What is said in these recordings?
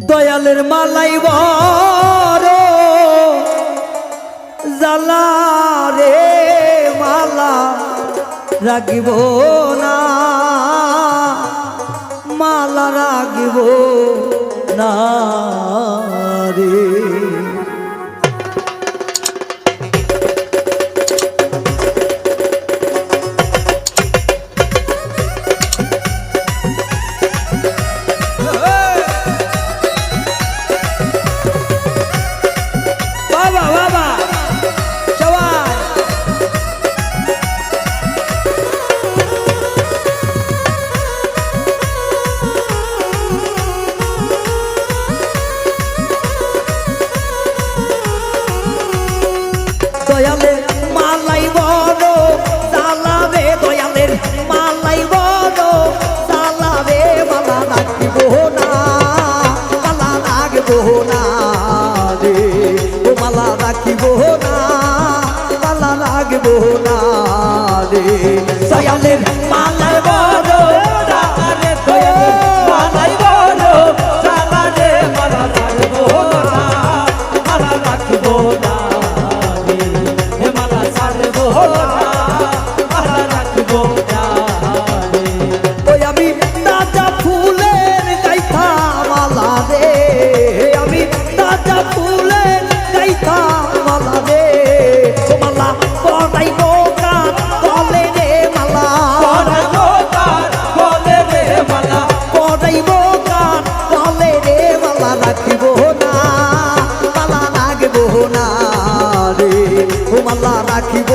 দয়ালের মালাই বড়। জালা রে মালা রাগিব না। মালা রাগিব না রে। দয়ালের মালাই বড় সালাবে দয়ালের মালাই বড় সালাবে মালা রাখিব না, মালা রাখব না রে। ও মালা রাখিব না, মালা রাখব না রে। দয়ালের মালাই ও মালা রাখিব।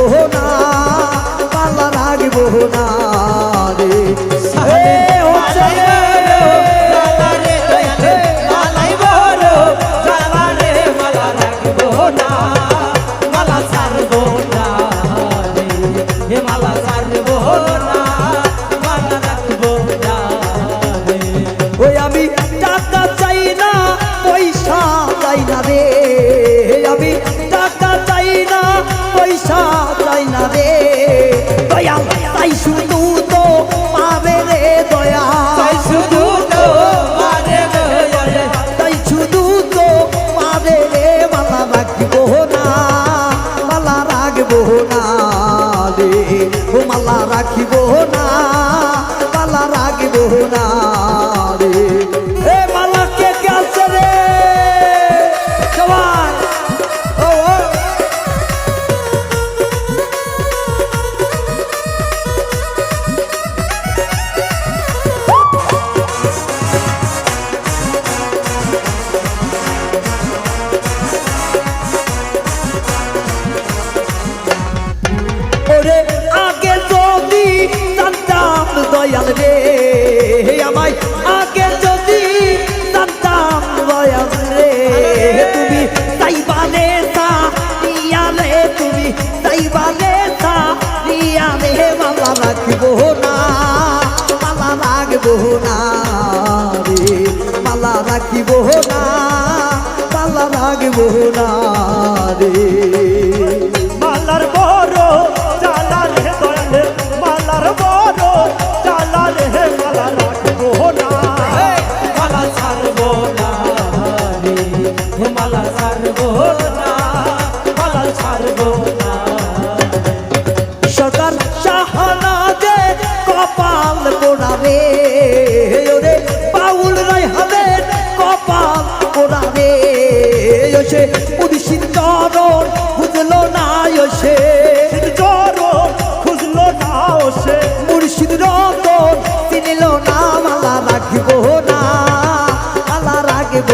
দয়াল রে। আমায় আগে যদি জানতাম দয়াল রে। তুমি তাইবালে তা রিয়ালে তুমি তাইবালে তা রিয়ালে মালা রাখব না, মালা রাখব না রে। মালা রাখিব না, মালা রাখব না। ছাড়বো না মালা ছাড়বো না সরকার সাহানা দে কপাল পোড়াবে ওরে বাউল রায় হাবের কপাল পোড়াবে চরণ বুঝলো না সে মালা রাখিব না মালা রাখিব